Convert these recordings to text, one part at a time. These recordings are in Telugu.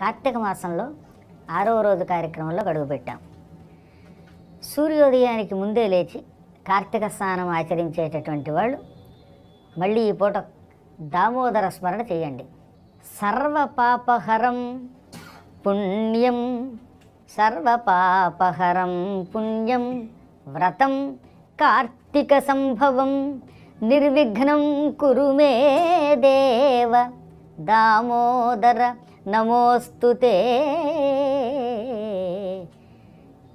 కార్తీక మాసంలో ఆరవ రోజు కార్యక్రమంలో గడుగుపెట్టాం సూర్యోదయానికి ముందే లేచి కార్తీక స్నానం ఆచరించేటటువంటి వాళ్ళు మళ్ళీ ఈ పూట దామోదర స్మరణ చేయండి. సర్వపాపహరం పుణ్యం సర్వపాపహరం పుణ్యం వ్రతం కార్తీక సంభవం నిర్విఘ్నం కురు మే దేవ దామోదర నమోస్తుతే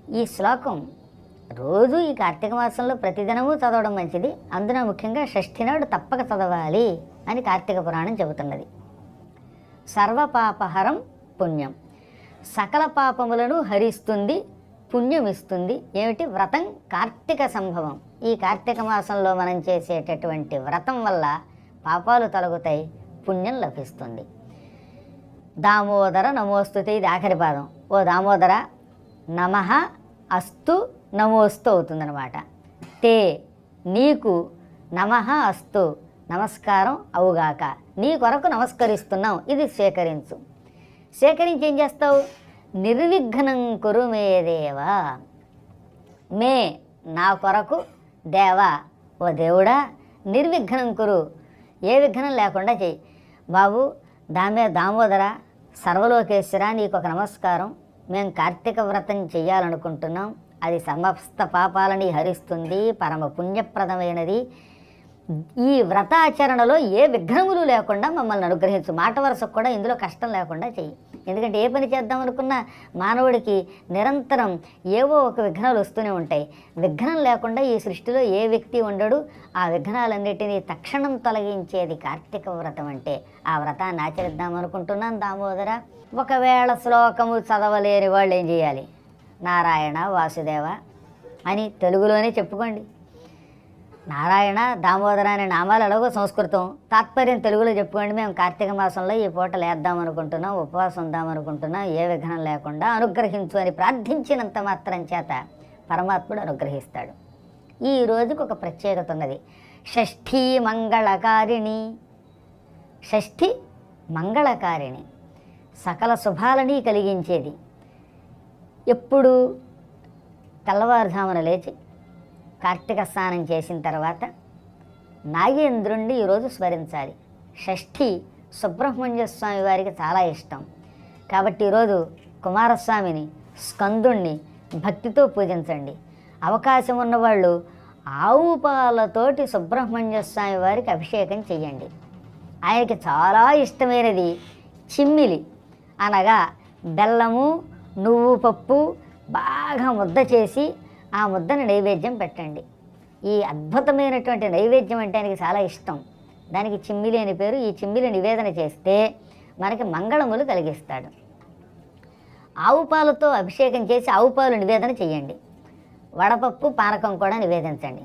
ఈ శ్లోకం రోజు ఈ కార్తీక మాసంలో ప్రతిదినము చదవడం మంచిది. అందున ముఖ్యంగా షష్ఠి నాడు తప్పక చదవాలి అని కార్తీక పురాణం చెబుతున్నది. సర్వపాపహరం పుణ్యం. సకల పాపములను హరిస్తుంది పుణ్యం ఇస్తుంది ఏమిటి? వ్రతం కార్తీక సంభవం. ఈ కార్తీక మాసంలో మనం చేసేటటువంటి వ్రతం వల్ల పాపాలు తొలగుతాయి పుణ్యం లభిస్తుంది. దామోదర నమోస్తుతే ఇది ఆఖరి పాదం. ఓ దామోదర నమ అస్తు నమోస్తు అవుతుందన్నమాట. తే నీకు నమ అస్తు నమస్కారం అవుగాక. నీ కొరకు నమస్కరిస్తున్నాం ఇది స్వీకరించు స్వీకరించి ఏం చేస్తావు? నిర్విఘ్నం కురు మే దేవా. మే నా కొరకు దేవా. ఓ దేవుడా నిర్విఘ్నం కురు. ఏ విఘ్నం లేకుండా చెయ్యి. బాబు దామే దామోదర సర్వలోకేశ్వర నీకు ఒక నమస్కారం. మేము కార్తీక వ్రతం చేయాలనుకుంటున్నాం అది సమస్త పాపాలని హరిస్తుంది పరమ పుణ్యప్రదమైనది. ఈ వ్రతాచరణలో ఏ విఘ్నములు లేకుండా మమ్మల్ని అనుగ్రహించు. మాట వరుసకు కూడా ఇందులో కష్టం లేకుండా చెయ్యి. ఎందుకంటే ఏ పని చేద్దాం అనుకున్నా మానవుడికి నిరంతరం ఏవో ఒక విఘ్నాలు వస్తూనే ఉంటాయి. విఘ్నం లేకుండా ఈ సృష్టిలో ఏ వ్యక్తి ఉండడు. ఆ విఘ్నాలన్నిటినీ తక్షణం తొలగించేది కార్తీక వ్రతం అంటే. ఆ వ్రతాన్ని ఆచరిద్దాం అనుకుంటున్నాను దామోదర. ఒకవేళ శ్లోకము చదవలేని వాళ్ళు ఏం చేయాలి? నారాయణ వాసుదేవ అని తెలుగులోనే చెప్పుకోండి. నారాయణ దామోదర అనే నామాలు సంస్కృతం. తాత్పర్యం తెలుగులో చెప్పుకోండి. మేము కార్తీక మాసంలో ఈ పూట లేద్దాం అనుకుంటున్నాం ఉపవాసం ఉందాం అనుకుంటున్నాం ఏ విఘ్నం లేకుండా అనుగ్రహించు అని ప్రార్థించినంత మాత్రం చేత పరమాత్ముడు అనుగ్రహిస్తాడు. ఈ రోజుకు ఒక ప్రత్యేకత ఉన్నది. షష్ఠీ మంగళకారిణి. షష్ఠి మంగళకారిణి. సకల శుభాలని కలిగించేది. ఎప్పుడు తెల్లవారుజామున లేచి కార్తీక స్నానం చేసిన తర్వాత నాగేంద్రుణ్ణి ఈరోజు స్మరించాలి. షష్ఠి సుబ్రహ్మణ్య స్వామి వారికి చాలా ఇష్టం. కాబట్టి ఈరోజు కుమారస్వామిని స్కందుణ్ణి భక్తితో పూజించండి. అవకాశం ఉన్నవాళ్ళు ఆవు పాలతోటి సుబ్రహ్మణ్య స్వామి వారికి అభిషేకం చేయండి. ఆయనకి చాలా ఇష్టమైనది చిమ్మిలి. అనగా బెల్లము నువ్వు పప్పు బాగా ముద్ద చేసి ఆ ముద్దను నైవేద్యం పెట్టండి. ఈ అద్భుతమైనటువంటి నైవేద్యం అంటే ఆయనకి చాలా ఇష్టం. దానికి చిమ్మిలి అని పేరు ఈ చిమ్మిలి నివేదన చేస్తే మనకి మంగళములు కలిగిస్తాడు. ఆవు పాలతో అభిషేకం చేసి ఆవు పాలు నివేదన చేయండి. వడపప్పు పానకం కూడా నివేదించండి.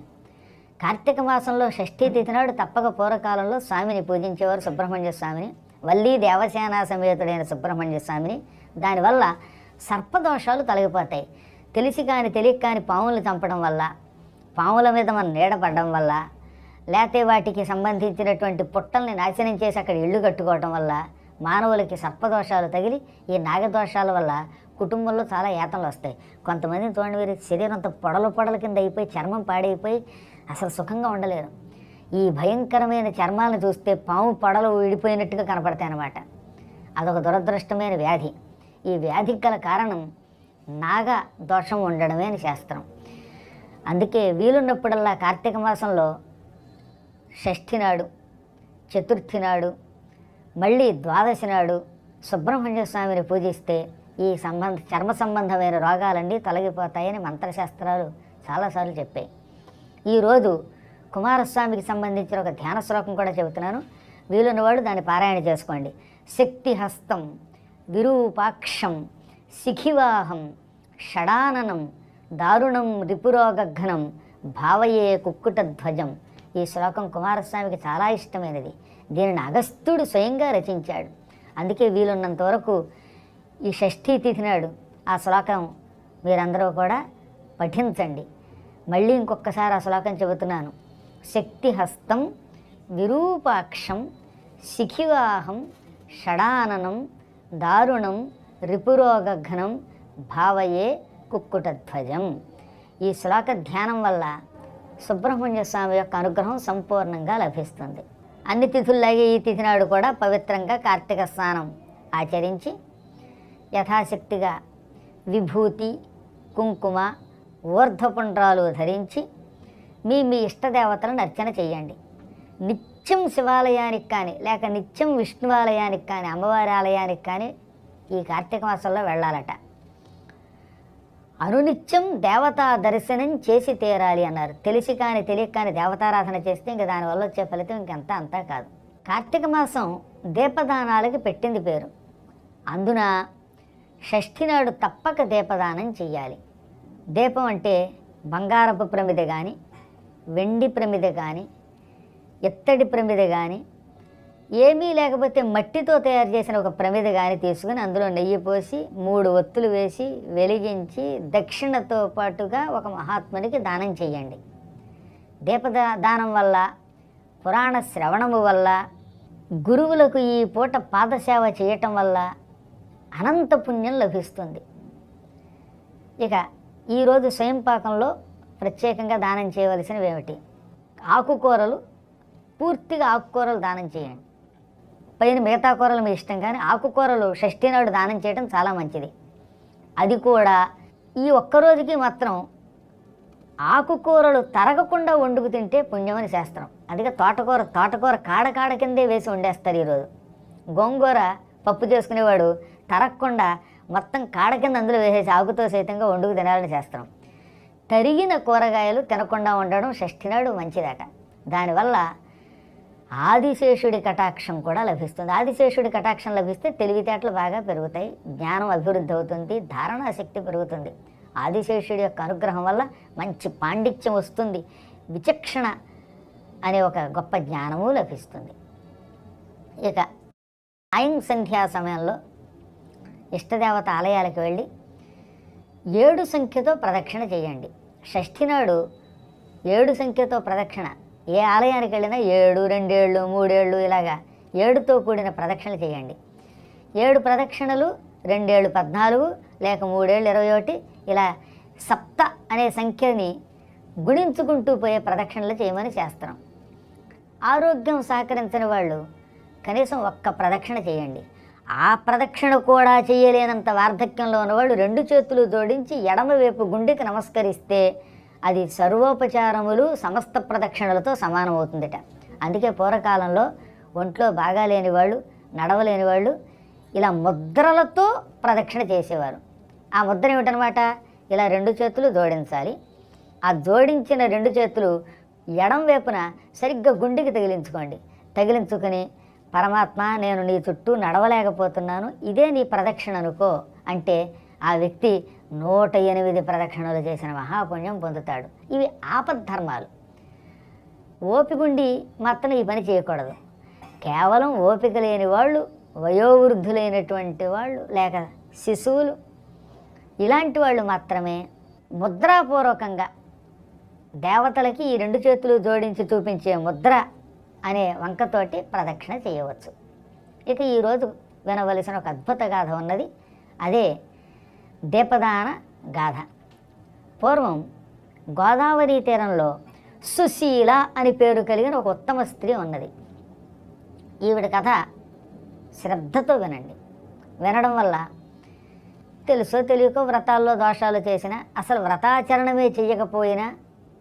కార్తీక మాసంలో షష్ఠీ తిథి నాడు తప్పక పూర్వకాలంలో స్వామిని పూజించేవారు సుబ్రహ్మణ్య స్వామిని వల్లీ దేవసేనా సమేతుడైన సుబ్రహ్మణ్య స్వామిని. దానివల్ల సర్పదోషాలు తొలగిపోతాయి. తెలిసి కానీ తెలియక కానీ పాములు చంపడం వల్ల పాముల మీద మనం నీడపడడం వల్ల లేకపోతే వాటికి సంబంధించినటువంటి పుట్టల్ని నాశనం చేసి అక్కడ ఇళ్ళు కట్టుకోవడం వల్ల మానవులకి సర్పదోషాలు తగిలి ఈ నాగదోషాల వల్ల కుటుంబంలో చాలా ఏతలు వస్తాయి. కొంతమంది చూడండి వీరి శరీరం అంత పొడలు పొడల కింద అయిపోయి చర్మం పాడైపోయి అసలు సుఖంగా ఉండలేరు. ఈ భయంకరమైన చర్మాలను చూస్తే పాము పొడలు విడిపోయినట్టుగా కనపడతాయి అన్నమాట అదొక దురదృష్టమైన వ్యాధి. ఈ వ్యాధికి గల కారణం నాగ దోషం ఉండడమే అని శాస్త్రం. అందుకే వీలున్నప్పుడల్లా కార్తీక మాసంలో షష్ఠి నాడు చతుర్థి నాడు మళ్ళీ ద్వాదశి నాడు సుబ్రహ్మణ్య స్వామిని పూజిస్తే ఈ సంబంధ చర్మ సంబంధమైన రోగాలన్నీ తొలగిపోతాయని మంత్రశాస్త్రాలు చాలాసార్లు చెప్పాయి. ఈరోజు కుమారస్వామికి సంబంధించిన ఒక ధ్యాన శ్లోకం కూడా చెబుతున్నాను. వీలున్నవాడు దాన్ని పారాయణ చేసుకోండి. శక్తి హస్తం విరూపాక్షం శిఖివాహం షడాననం దారుణం రిపురోగఘ్నం భావయే కుక్కుట ధ్వజం ఈ శ్లోకం కుమారస్వామికి చాలా ఇష్టమైనది. దీనిని అగస్త్యుడు స్వయంగా రచించాడు. అందుకే వీలున్నంత వరకు ఈ షష్ఠీ తిథి నాడు ఆ శ్లోకం మీరందరూ కూడా పఠించండి. మళ్ళీ ఇంకొకసారి ఆ శ్లోకం చెబుతున్నాను. శక్తిహస్తం విరూపాక్షం శిఖివాహం షడాననం దారుణం రిపురోగఘనం భావయే కుక్కుటధ్వజం. ఈ శ్లోక ధ్యానం వల్ల సుబ్రహ్మణ్య స్వామి యొక్క అనుగ్రహం సంపూర్ణంగా లభిస్తుంది. అన్ని తిథుల్లాగే ఈ తిథి నాడు కూడా పవిత్రంగా కార్తీక స్నానం ఆచరించి యథాశక్తిగా విభూతి కుంకుమ ఊర్ధపుండ్రాలు ధరించి మీ మీ ఇష్టదేవతలను అర్చన చేయండి. నిత్యం శివాలయానికి కానీ లేక నిత్యం విష్ణువాలయానికి కానీ అమ్మవారి ఆలయానికి కానీ ఈ కార్తీక మాసంలో వెళ్ళాలట. అనునిత్యం దేవతా దర్శనం చేసి తీరాలి అన్నారు. తెలిసి కానీ తెలియక కానీ దేవతారాధన చేస్తే ఇంక దానివల్ల వచ్చే ఫలితం ఇంకెంత అంతా కాదు. కార్తీక మాసం దీపదానాలకి పెట్టింది పేరు. అందున షష్ఠి నాడు తప్పక దీపదానం చెయ్యాలి. దీపం అంటే బంగారపు ప్రమిద కానీ వెండి ప్రమిద కానీ ఎత్తడి ప్రమిద కానీ ఏమీ లేకపోతే మట్టితో తయారు చేసిన ఒక ప్రమిద గాని తీసుకుని అందులో నెయ్యి పోసి మూడు ఒత్తులు వేసి వెలిగించి దక్షిణతో పాటుగా ఒక మహాత్మునికి దానం చేయండి. దీపద దానం వల్ల పురాణ శ్రవణము వల్ల గురువులకు ఈ పూట పాదసేవ చేయటం వల్ల అనంత పుణ్యం లభిస్తుంది. ఇక ఈరోజు స్వయంపాకంలో ప్రత్యేకంగా దానం చేయవలసినవి ఏమిటి? ఆకుకూరలు పూర్తిగా ఆకుకూరలు దానం చేయండి. పైన మిగతా కూరలు మీ ఇష్టం కానీ ఆకుకూరలు షష్ఠి నాడు దానం చేయడం చాలా మంచిది. అది కూడా ఈ ఒక్కరోజుకి మాత్రం ఆకుకూరలు తరగకుండా వండుకు తింటే పుణ్యమని శాస్త్రం. అందుకే తోటకూర తోటకూర కాడ కాడ కిందే వేసి వండేస్తారు ఈరోజు. గోంగూర పప్పు చేసుకునేవాడు తరగకుండా మొత్తం కాడ కింద అందులో వేసేసి ఆకుతో సైతంగా వండుకు తినాలని శాస్త్రం. తరిగిన కూరగాయలు తినకుండా ఉండడం షష్ఠి నాడు మంచిదట. దానివల్ల ఆదిశేషుడి కటాక్షం కూడా లభిస్తుంది. ఆదిశేషుడి కటాక్షం లభిస్తే తెలివితేటలు బాగా పెరుగుతాయి. జ్ఞానం అభివృద్ధి అవుతుంది. ధారణాశక్తి పెరుగుతుంది. ఆదిశేషుడి యొక్క అనుగ్రహం వల్ల మంచి పాండిత్యం వస్తుంది. విచక్షణ అనే ఒక గొప్ప జ్ఞానము లభిస్తుంది. ఇక సాయం సంధ్యా సమయంలో ఇష్టదేవత ఆలయాలకు వెళ్ళి ఏడు సంఖ్యతో ప్రదక్షిణ చేయండి. షష్ఠి నాడు ఏడు సంఖ్యతో ప్రదక్షిణ ఏ ఆలయానికి వెళ్ళినా ఏడు రెండేళ్ళు మూడేళ్ళు ఇలాగా ఏడుతో కూడిన ప్రదక్షిణ చేయండి. ఏడు ప్రదక్షిణలు రెండేళ్ళు పద్నాలుగు లేక మూడేళ్ళు ఇరవై ఒకటి ఇలా సప్త అనే సంఖ్యని గుణించుకుంటూ పోయే ప్రదక్షిణలు చేయమని చేస్తాం ఆరోగ్యం సహకరించని వాళ్ళు కనీసం ఒక్క ప్రదక్షిణ చేయండి. ఆ ప్రదక్షిణ కూడా చేయలేనంత వార్ధక్యంలో ఉన్నవాళ్ళు రెండు చేతులు జోడించి ఎడమవైపు గుండెకి నమస్కరిస్తే అది సర్వోపచారములు సమస్త ప్రదక్షిణలతో సమానమవుతుందట. అందుకే పూర్వకాలంలో ఒంట్లో బాగాలేని వాళ్ళు నడవలేని వాళ్ళు ఇలా ముద్రలతో ప్రదక్షిణ చేసేవారు. ఆ ముద్ర ఏమిటనమాట? ఇలా రెండు చేతులు జోడించాలి. ఆ జోడించిన రెండు చేతులు ఎడం వైపున సరిగ్గా గుండెకి తగిలించుకోండి. తగిలించుకొని పరమాత్మ నేను నీ చుట్టూ నడవలేకపోతున్నాను ఇదే నీ ప్రదక్షిణ అనుకో అంటే ఆ వ్యక్తి నూట ఎనిమిది ప్రదక్షిణలు చేసిన మహాపుణ్యం పొందుతాడు. ఇవి ఆపద్ధర్మాలు. ఓపికండి మాత్రం ఈ పని చేయకూడదు. కేవలం ఓపిక లేని వాళ్ళు వయోవృద్ధులైనటువంటి వాళ్ళు లేక శిశువులు ఇలాంటి వాళ్ళు మాత్రమే ముద్రాపూర్వకంగా దేవతలకి ఈ రెండు చేతులు జోడించి చూపించే ముద్ర అనే వంకతోటి ప్రదక్షిణ చేయవచ్చు. ఇక ఈరోజు వినవలసిన ఒక అద్భుత గాథ ఉన్నది. అదే దీపదాన గాథ పూర్వం గోదావరి తీరంలో సుశీల అని పేరు కలిగిన ఒక ఉత్తమ స్త్రీ ఉన్నది. ఈవిడ కథ శ్రద్ధతో వినండి. వినడం వల్ల తెలుసో తెలియకో వ్రతాల్లో దోషాలు చేసిన అసలు వ్రతాచరణమే చేయకపోయినా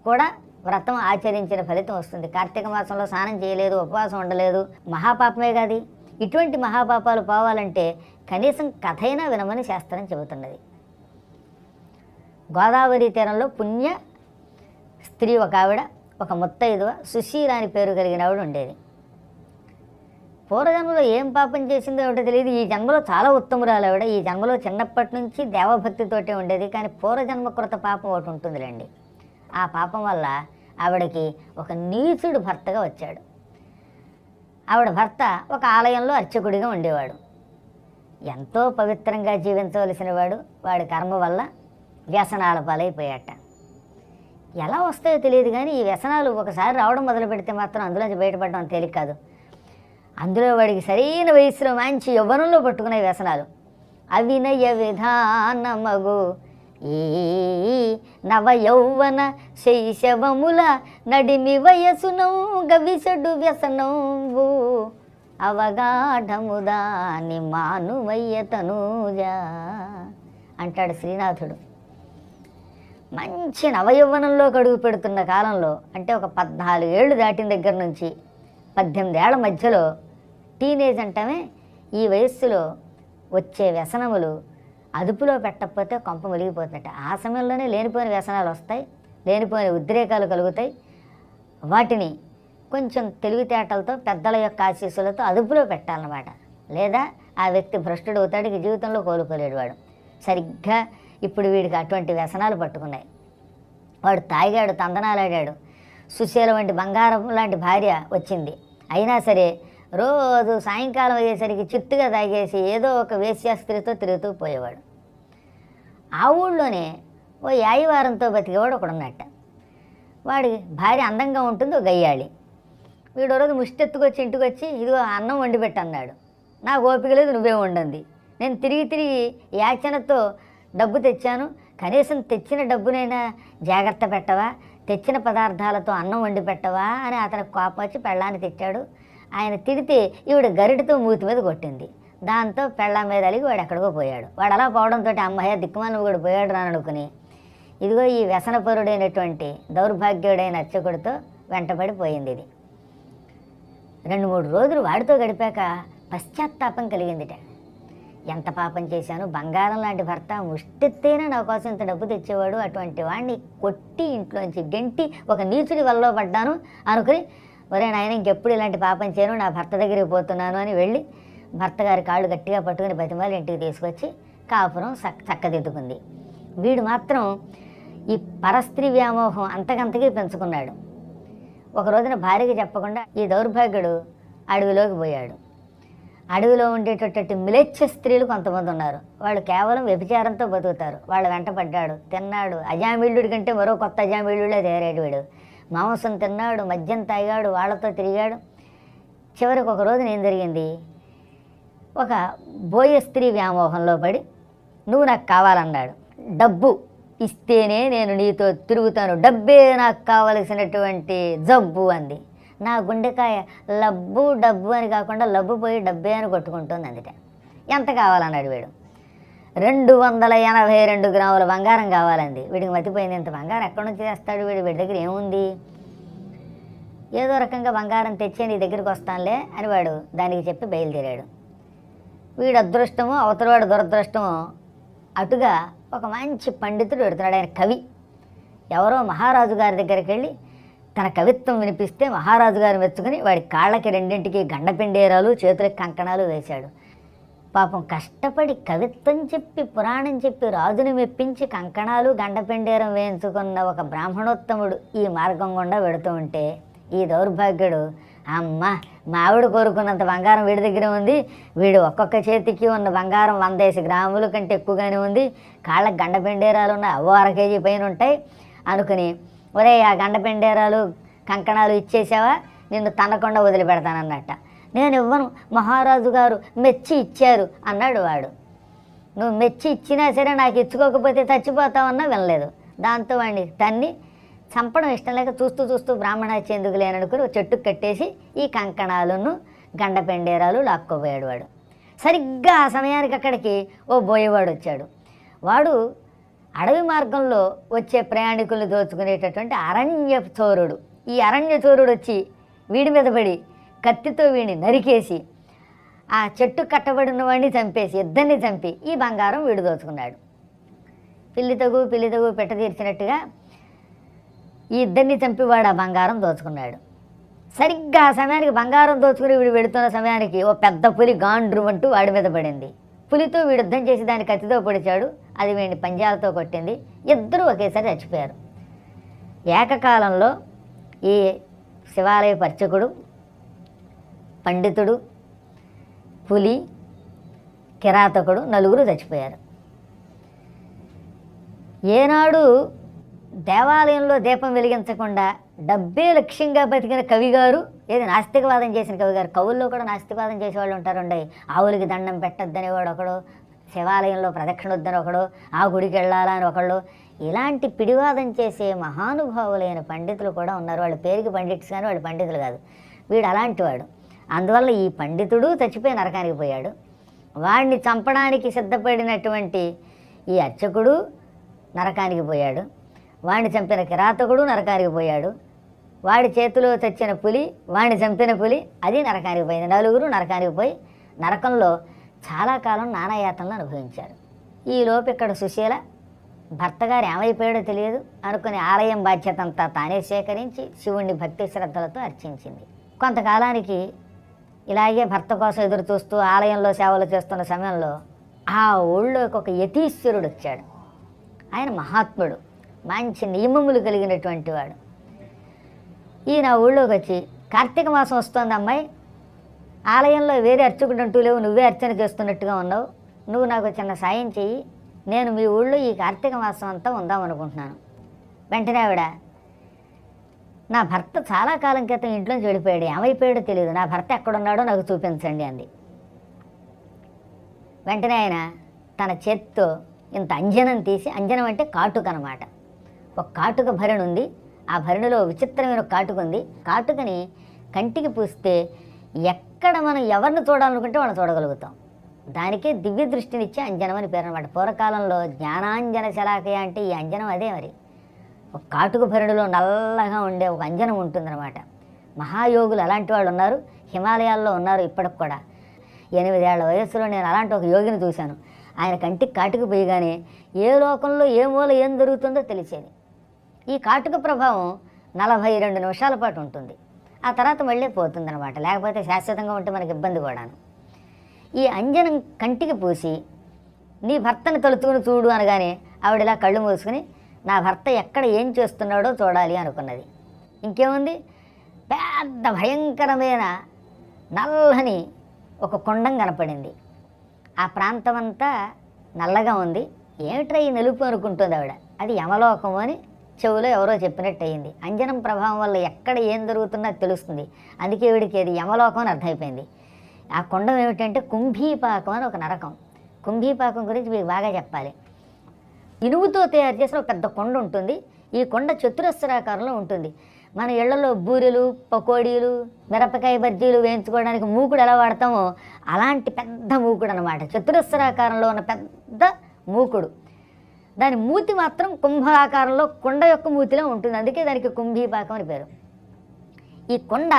కూడా వ్రతం ఆచరించిన ఫలితం వస్తుంది. కార్తీక మాసంలో స్నానం చేయలేదు ఉపవాసం ఉండలేదు మహాపాపమే కాదు. ఇటువంటి మహాపాపాలు పోవాలంటే కనీసం కథైనా వినమని శాస్త్రం చెబుతున్నది. గోదావరి తీరంలో పుణ్య స్త్రీ ఒక ఆవిడ ఒక ముత్తైదువ సుశీల అని పేరు కలిగిన ఆవిడ ఉండేది. పూర్వజన్మలో ఏం పాపం చేసిందో ఏమిటో తెలియదు. ఈ జన్మలో చాలా ఉత్తమురాలు ఆవిడ. ఈ జన్మలో చిన్నప్పటి నుంచి దేవభక్తితోటే ఉండేది. కానీ పూర్వజన్మ కృత పాపం ఒకటి ఉంటుందిలేండి. ఆ పాపం వల్ల ఆవిడకి ఒక నీచుడు భర్తగా వచ్చాడు. ఆవిడ భర్త ఒక ఆలయంలో అర్చకుడిగా ఉండేవాడు. ఎంతో పవిత్రంగా జీవించవలసిన వాడు. వాడి కర్మ వల్ల వ్యసనాల పాలైపోయాట ఎలా వస్తాయో తెలియదు కానీ ఈ వ్యసనాలు ఒకసారి రావడం మొదలు పెడితే మాత్రం అందులోంచి బయటపడడం తేలిక కాదు. అందులో వాడికి సరైన వయసులో మంచి యవ్వనంలో పట్టుకునే వ్యసనాలు. అవినయ విధానమగు ఈ నవ యౌవన శైశవముల నడిమి వయసును గవిసడు వ్యసనవు అవగాఢముదాని మానుమయ్య తనూజా అంటాడు శ్రీనాథుడు. మంచి నవయౌవనంలో అడుగు పెడుతున్న కాలంలో అంటే ఒక పద్నాలుగు ఏళ్ళు దాటిన దగ్గర నుంచి పద్దెనిమిది ఏళ్ళ మధ్యలో టీనేజ్ అంటమే ఈ వయస్సులో వచ్చే వ్యసనములు అదుపులో పెట్టకపోతే కొంప మునిగిపోతుందట. ఆ సమయంలోనే లేనిపోయిన వ్యసనాలు వస్తాయి లేనిపోయిన ఉద్రేకాలు కలుగుతాయి. వాటిని కొంచెం తెలివితేటలతో పెద్దల యొక్క ఆశీస్సులతో అదుపులో పెట్టాలన్నమాట. లేదా ఆ వ్యక్తి భ్రష్టుడు అవుతాడు జీవితంలో కోలుకోలేడు వాడు. సరిగ్గా ఇప్పుడు వీడికి అటువంటి వ్యసనాలు పట్టుకున్నాయి. వాడు తాగాడు తందనాలాడాడు. సుశీల వంటి బంగారం లాంటి భార్య వచ్చింది. అయినా సరే రోజు సాయంకాలం అయ్యేసరికి చిట్టుగా తాగేసి ఏదో ఒక వేశ్యాస్త్రితో తిరుగుతూ పోయేవాడు. ఆ ఊళ్ళోనే ఓ యాయివారంతో బతికేవాడు ఒకడున్నట్ట వాడి భార్య అందంగా ఉంటుంది ఒక గయ్యాళి. వీడు రోజు ముష్టెత్తుకొచ్చి ఇంటికి వచ్చి ఇదిగో అన్నం వండి పెట్టన్నాడు. నాకు ఓపిక లేదు నువ్వే వండింది. నేను తిరిగి తిరిగి యాచనతో డబ్బు తెచ్చాను. కనీసం తెచ్చిన డబ్బునైనా జాగ్రత్త పెట్టవా? తెచ్చిన పదార్థాలతో అన్నం వండి పెట్టవా? అని అతను కోపం వచ్చి పెళ్ళాన్ని తిట్టాడు ఆయన తిడితే ఈవిడ గరిటతో మూతి మీద కొట్టింది. దాంతో పెళ్ళాం మీద అలిగి వాడు ఎక్కడికో పోయాడు. వాడు అలా పోవడంతో అమ్మయ్య దిక్కుమాలను కూడా పోయాడు రా అని అనుకుని ఇదిగో ఈ వ్యసనపరుడైనటువంటి దౌర్భాగ్యుడైన అర్చకుడితో వెంటబడి పోయింది ఇది. రెండు మూడు రోజులు వాడితో గడిపాక పశ్చాత్తాపం కలిగిందిట. ఎంత పాపం చేశాను బంగారం లాంటి భర్త ముష్టెత్తైనా నా కోసం ఇంత డబ్బు తెచ్చేవాడు అటువంటి వాడిని కొట్టి ఇంట్లోంచి గెంటి ఒక నీచుడి వల్ల పడ్డాను. అనుకుని ఒరే నాయన ఇంకెప్పుడు ఇలాంటి పాపం చేయను నా భర్త దగ్గరికి పోతున్నాను అని వెళ్ళి భర్త గారి కాళ్ళు గట్టిగా పట్టుకుని బతిమాలి ఇంటికి తీసుకొచ్చి కాపురం చక్క చక్కదిద్దుకుంది. వీడు మాత్రం ఈ పరస్త్రీ వ్యామోహం అంతకంతకీ పెంచుకున్నాడు. ఒక రోజున భార్యకి చెప్పకుండా ఈ దౌర్భాగ్యుడు అడవిలోకి పోయాడు. అడవిలో ఉండేటటువంటి మిలేచ్చ స్త్రీలు కొంతమంది ఉన్నారు. వాళ్ళు కేవలం వ్యభిచారంతో బతుకుతారు. వాళ్ళ వెంట పడ్డాడు తిన్నాడు. అజామిళ్ళుడి కంటే మరో కొత్త అజామిళ్ళుడే తయారాడు వీడు. మాంసం తిన్నాడు మద్యం తాగాడు వాళ్ళతో తిరిగాడు. చివరికి ఒక రోజున ఏం జరిగింది? ఒక బోయ స్త్రీ వ్యామోహంలో పడి నువ్వు నాకు కావాలన్నాడు. డబ్బు ఇస్తేనే నేను నీతో తిరుగుతాను. డబ్బే నాకు కావలసినటువంటి జబ్బు అంది. నా గుండెకాయ లబ్బు డబ్బు అని కాకుండా లబ్బు పోయి డబ్బే అని కొట్టుకుంటుంది అందుట ఎంత కావాలన్నాడు వీడు రెండు వందల ఎనభై రెండు గ్రాముల బంగారం కావాలండి వీడికి మతిపోయింది. ఇంత బంగారం ఎక్కడి నుంచి తెస్తాడు వీడు? వీడి దగ్గర ఏముంది? ఏదో రకంగా బంగారం తెచ్చి నీ దగ్గరికి వస్తానులే అని వాడు దానికి చెప్పి బయలుదేరాడు. వీడు అదృష్టము అవతలవాడు దురదృష్టము అటుగా ఒక మంచి పండితుడు పెడుతున్నాడు. ఆయన కవి. ఎవరో మహారాజు గారి దగ్గరికి వెళ్ళి తన కవిత్వం వినిపిస్తే మహారాజు గారు మెచ్చుకుని వాడి కాళ్ళకి రెండింటికి గండపిండేరాలు చేతులకి కంకణాలు వేశాడు. పాపం కష్టపడి కవిత్వం చెప్పి పురాణం చెప్పి రాజుని మెప్పించి కంకణాలు గండపిండేరం వేయించుకున్న ఒక బ్రాహ్మణోత్తముడు ఈ మార్గం గుండా వెడుతూ ఉంటే ఈ దౌర్భాగ్యుడు అమ్మ మావిడు కోరుకున్నంత బంగారం వీడి దగ్గర ఉంది. వీడు ఒక్కొక్క చేతికి ఉన్న బంగారం వందేసి గ్రాముల కంటే ఎక్కువగానే ఉంది. కాళ్ళకి గండపిండేరాలు ఉన్న అవో అర కేజీ పైన ఉంటాయి అనుకుని ఒరే ఆ గండపెండేరాలు కంకణాలు ఇచ్చేసావా? నిన్ను తనకుండా వదిలిపెడతానన్నట్ట. నేను ఇవ్వను. మహారాజు గారు మెచ్చి ఇచ్చారు అన్నాడు వాడు. నువ్వు మెచ్చి ఇచ్చినా సరే నాకు ఇచ్చుకోకపోతే చచ్చిపోతావన్నా వినలేదు. దాంతో వాడిని తన్ని చంపడం ఇష్టం లేక చూస్తూ చూస్తూ బ్రాహ్మణ చెందుకు లేననుకుని చెట్టు చెట్టుకు కట్టేసి ఈ కంకణాలను గండపెండేరాలు లాక్కోపోయాడు వాడు. సరిగ్గా ఆ సమయానికి అక్కడికి ఓ బోయేవాడు వచ్చాడు వాడు అడవి మార్గంలో వచ్చే ప్రయాణికులు దోచుకునేటటువంటి అరణ్య చోరుడు. ఈ అరణ్య చోరుడు వచ్చి వీడి మీద పడి కత్తితో వీడిని నరికేసి ఆ చెట్టు కట్టబడిన వాడిని చంపేసి ఇద్దరిని చంపి ఈ బంగారం వీడు దోచుకున్నాడు. పిల్లి తగు పిల్లి తగు పెట్ట తీర్చినట్టుగా ఈ ఇద్దరిని చంపి వాడు ఆ బంగారం దోచుకున్నాడు. సరిగ్గా ఆ సమయానికి బంగారం దోచుకుని వీడు వెడుతున్న సమయానికి ఓ పెద్ద పులి గాండ్రు అంటూ వాడి మీద పడింది. పులితో వీడు యుద్ధం చేసి దాన్ని కత్తితో పొడిచాడు. అది వీడిని పంజాలతో కొట్టింది. ఇద్దరూ ఒకేసారి చచ్చిపోయారు. ఏకకాలంలో ఈ శివాలయ పర్చకుడు పండితుడు పులి కిరాతకుడు నలుగురు చచ్చిపోయారు. ఏనాడు దేవాలయంలో దీపం వెలిగించకుండా డబ్బే లక్ష్యంగా బతికిన కవిగారు ఏది నాస్తికవాదం చేసిన కవిగారు కవుల్లో కూడా నాస్తికవాదం చేసేవాళ్ళు ఉంటారుండే. ఆవులకి దండం పెట్టద్దనేవాడు ఒకడు శివాలయంలో ప్రదక్షిణ వద్దని ఒకడు ఆ గుడికి వెళ్ళాలని ఒకళ్ళు. ఇలాంటి పిడివాదం చేసే మహానుభావులైన పండితులు కూడా ఉన్నారు. వాళ్ళ పేరుకి పండిట్స్ కానీ వాళ్ళు పండితులు కాదు. వీడు అలాంటి వాడు. అందువల్ల ఈ పండితుడు చచ్చిపోయి నరకానికి పోయాడు. వాడిని చంపడానికి సిద్ధపడినటువంటి ఈ అర్చకుడు నరకానికి పోయాడు. వాడిని చంపిన కిరాతకుడు నరకానికి పోయాడు. వాడి చేతిలో చచ్చిన పులి వాడిని చంపిన పులి అది నరకానికి పోయింది. నలుగురు నరకానికి పోయి నరకంలో చాలా కాలం నానాయాతనలు అనుభవించారు. ఈ లోపు ఇక్కడ సుశీల భర్త గారు ఏమైపోయాడో తెలియదు. అనుకుని ఆలయం బాధ్యత అంతా తానే సేకరించి శివుణ్ణి భక్తి శ్రద్ధలతో అర్చించింది. కొంతకాలానికి ఇలాగే భర్త కోసం ఎదురు చూస్తూ ఆలయంలో సేవలు చేస్తున్న సమయంలో ఆ ఊళ్ళోకి ఒక యతీశ్వరుడు వచ్చాడు. ఆయన మహాత్ముడు. మంచి నియమములు కలిగినటువంటి వాడు. ఈయన ఊళ్ళోకి వచ్చి కార్తీక మాసం వస్తుంది అమ్మాయి. ఆలయంలో వేరే అర్చకుడు అంటూ లేవు నువ్వే అర్చన చేస్తున్నట్టుగా ఉన్నావు. నువ్వు నాకు చిన్న సాయం చెయ్యి. నేను మీ ఊళ్ళో ఈ కార్తీక మాసం అంతా ఉందాం అనుకుంటున్నాను. వెంటనే ఆవిడ నా భర్త చాలా కాలం క్రితం ఇంట్లోంచి వెళ్ళిపోయాడు. ఏమైపోయాడో తెలియదు. నా భర్త ఎక్కడున్నాడో నాకు చూపించండి అంది. వెంటనే ఆయన తన చేత్తో ఇంత అంజనం తీసి అంజనం అంటే కాటుక అనమాట ఒక కాటుక భరణ ఉంది ఆ భరణిలో విచిత్రమైన కాటుకుంది కాటుకని కంటికి పూస్తే ఎక్కడ మనం ఎవరిని చూడాలనుకుంటే వాళ్ళని చూడగలుగుతాం. దానికే దివ్య దృష్టినిచ్చే అంజనం అని పేరు అనమాట పూర్వకాలంలో జ్ఞానాంజన శలాకయ అంటే ఈ అంజనం అదే మరి. ఒక కాటుక భరణిలో నల్లగా ఉండే ఒక అంజనం ఉంటుందన్నమాట. మహాయోగులు అలాంటి వాళ్ళు ఉన్నారు. హిమాలయాల్లో ఉన్నారు ఇప్పటికి కూడా. ఎనిమిదేళ్ళ వయస్సులో నేను అలాంటి ఒక యోగిని చూశాను. ఆయన కంటికి కాటుకు పోయగానే ఏ లోకంలో ఏ మూల ఏం జరుగుతుందో తెలిసేది. ఈ కాటుక ప్రభావం నలభై రెండు నిమిషాల పాటు ఉంటుంది. ఆ తర్వాత మళ్ళీ పోతుందన్నమాట. లేకపోతే శాశ్వతంగా ఉంటే మనకి ఇబ్బంది కూడాను. ఈ అంజనం కంటికి పూసి నీ భర్తను తలుచుకుని చూడు అనగానే ఆవిడ ఇలా కళ్ళు మూసుకుని నా భర్త ఎక్కడ ఏం చేస్తున్నాడో చూడాలి అనుకున్నది. ఇంకేముంది? పెద్ద భయంకరమైన నల్లని ఒక కొండం కనపడింది. ఆ ప్రాంతం అంతా నల్లగా ఉంది. ఏమిట్రా ఈ నలుపు అనుకుంటుంది ఆవిడ. అది యమలోకం అని చెవులో ఎవరో చెప్పినట్టు అయింది అంజనం ప్రభావం వల్ల ఎక్కడ ఏం జరుగుతున్నా తెలుస్తుంది. అందుకే వీడికి అది యమలోకం అని అర్థమైపోయింది. ఆ కొండం ఏమిటంటే కుంభీపాకం అని ఒక నరకం. కుంభీపాకం గురించి మీకు బాగా చెప్పాలి. ఇనుముతో తయారు చేసిన ఒక పెద్ద కొండ ఉంటుంది. ఈ కొండ చతురస్రాకారంలో ఉంటుంది. మన ఇళ్ళలో బూరెలు పకోడీలు మిరపకాయ బజ్జీలు వేయించుకోవడానికి మూకుడు ఎలా వాడతామో అలాంటి పెద్ద మూకుడు అనమాట చతురస్రాకారంలో ఉన్న పెద్ద మూకుడు. దాని మూతి మాత్రం కుంభాకారంలో కుండ యొక్క మూతిలో ఉంటుంది. అందుకే దానికి కుంభీపాకం అని పేరు. ఈ కొండ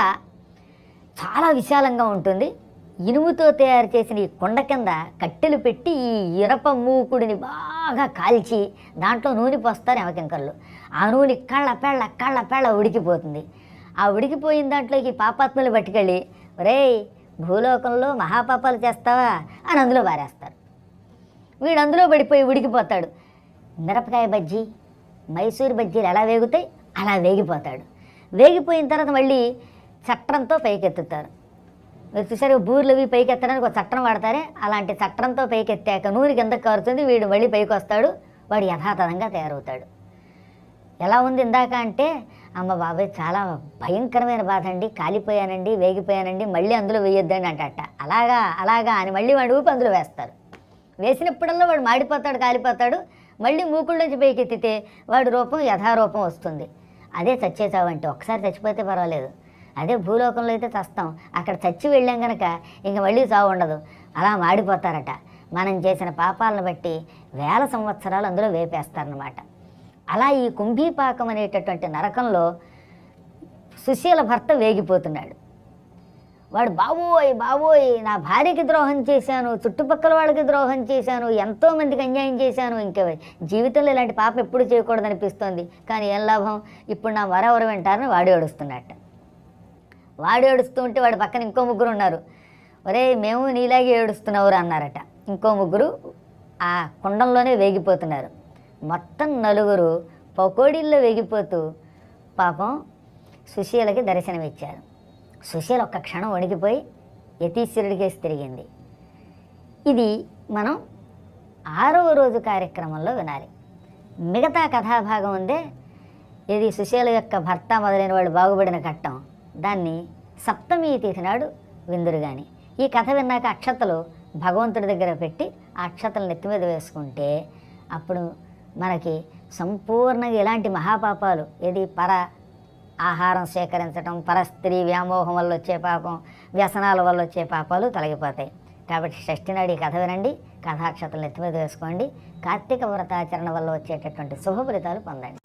చాలా విశాలంగా ఉంటుంది. ఇనుముతో తయారు చేసిన ఈ కొండ కింద కట్టెలు పెట్టి ఈ ఇరప మూకుడిని బాగా కాల్చి దాంట్లో నూనె పోస్తారు అవకింకర్లు ఆ నూనె కళ్ళ పెళ్ళ కళ్ళ పెళ్ళ ఉడికిపోతుంది. ఆ ఉడికిపోయిన దాంట్లోకి పాపాత్మలు పట్టుకెళ్ళి రే భూలోకంలో మహాపాపాలు చేస్తావా? అని అందులో పారేస్తారు వీడు అందులో పడిపోయి ఉడికిపోతాడు. మిరపకాయ బజ్జీ మైసూర్ బజ్జీలు ఎలా వేగుతాయి అలా వేగిపోతాడు. వేగిపోయిన తర్వాత మళ్ళీ చట్రంతో పైకెత్తుతారు మీరు చూసారు బూర్లు అవి పైకి ఎత్తడానికి ఒక చట్టం వాడతారే? అలాంటి చట్టంతో పైకి ఎత్తాక నూనె కిందకు కారుతుంది వీడు మళ్ళీ పైకి వస్తాడు వాడు యథాతథంగా తయారవుతాడు. ఎలా ఉంది ఇందాక అంటే అమ్మ బాబాయ్ చాలా భయంకరమైన బాధ అండి. కాలిపోయానండి వేగిపోయానండి మళ్ళీ అందులో వేయొద్దండి అంటట. అలాగా అలాగా అని మళ్ళీ వాడు ఊపి అందులో వేస్తారు. వేసినప్పుడల్లా వాడు మాడిపోతాడు కాలిపోతాడు. మళ్ళీ మూకుళ్ళ నుంచి పైకి వాడి రూపం యథారూపం వస్తుంది. అదే చచ్చేసావంటే ఒకసారి చచ్చిపోతే పర్వాలేదు. అదే భూలోకంలో అయితే చస్తాం. అక్కడ చచ్చి వెళ్ళాం కనుక ఇంక మళ్ళీ చావు ఉండదు. అలా మాడిపోతారట. మనం చేసిన పాపాలను బట్టి వేల సంవత్సరాలు అందులో వేపేస్తారనమాట అలా ఈ కుంభీపాకం అనేటటువంటి నరకంలో సుశీల భర్త వేగిపోతున్నాడు. వాడు బాబోయ్ బాబోయ్ నా భార్యకి ద్రోహం చేశాను చుట్టుపక్కల వాళ్ళకి ద్రోహం చేశాను ఎంతోమందికి అన్యాయం చేశాను. ఇంకా జీవితంలో ఇలాంటి పాప ఎప్పుడు చేయకూడదనిపిస్తోంది. కానీ ఏం లాభం? ఇప్పుడు నా వరవర వింటారని వాడు ఏడుస్తున్నట్ట వాడు ఏడుస్తూ ఉంటే వాడి పక్కన ఇంకో ముగ్గురు ఉన్నారు. ఒరే మేము నీలాగే ఏడుస్తున్నావురా అన్నారట. ఇంకో ముగ్గురు ఆ కుండంలోనే వేగిపోతున్నారు. మొత్తం నలుగురు పకోడీల్లో వేగిపోతూ పాపం సుశీలకి దర్శనమిచ్చారు. సుశీల ఒక్క క్షణం వణికిపోయి యతీశ్వరుడికేసి తిరిగింది. ఇది మనం ఆరవ రోజు కార్యక్రమంలో వినాలి. మిగతా కథాభాగం ఉందే ఇది సుశీల యొక్క భర్త మొదలైన వాళ్ళు బాగుపడిన ఘట్టం. దాన్ని సప్తమి తిథి నాడు విందురుగాని. ఈ కథ విన్నాక అక్షతలు భగవంతుడి దగ్గర పెట్టి ఆ అక్షతలు నెత్తి మీద వేసుకుంటే అప్పుడు మనకి సంపూర్ణంగా ఎలాంటి మహాపాపాలు ఏది పర ఆహారం సేకరించడం పరస్త్రీ వ్యామోహం వల్ల వచ్చే పాపం వ్యసనాల వల్ల వచ్చే పాపాలు తొలగిపోతాయి. కాబట్టి షష్ఠి నాడు ఈ కథ వినండి కథాక్షతలు నెత్తి వేసుకోండి కార్తీక వ్రతాచరణ వల్ల వచ్చేటటువంటి శుభ ఫలితాలు పొందండి.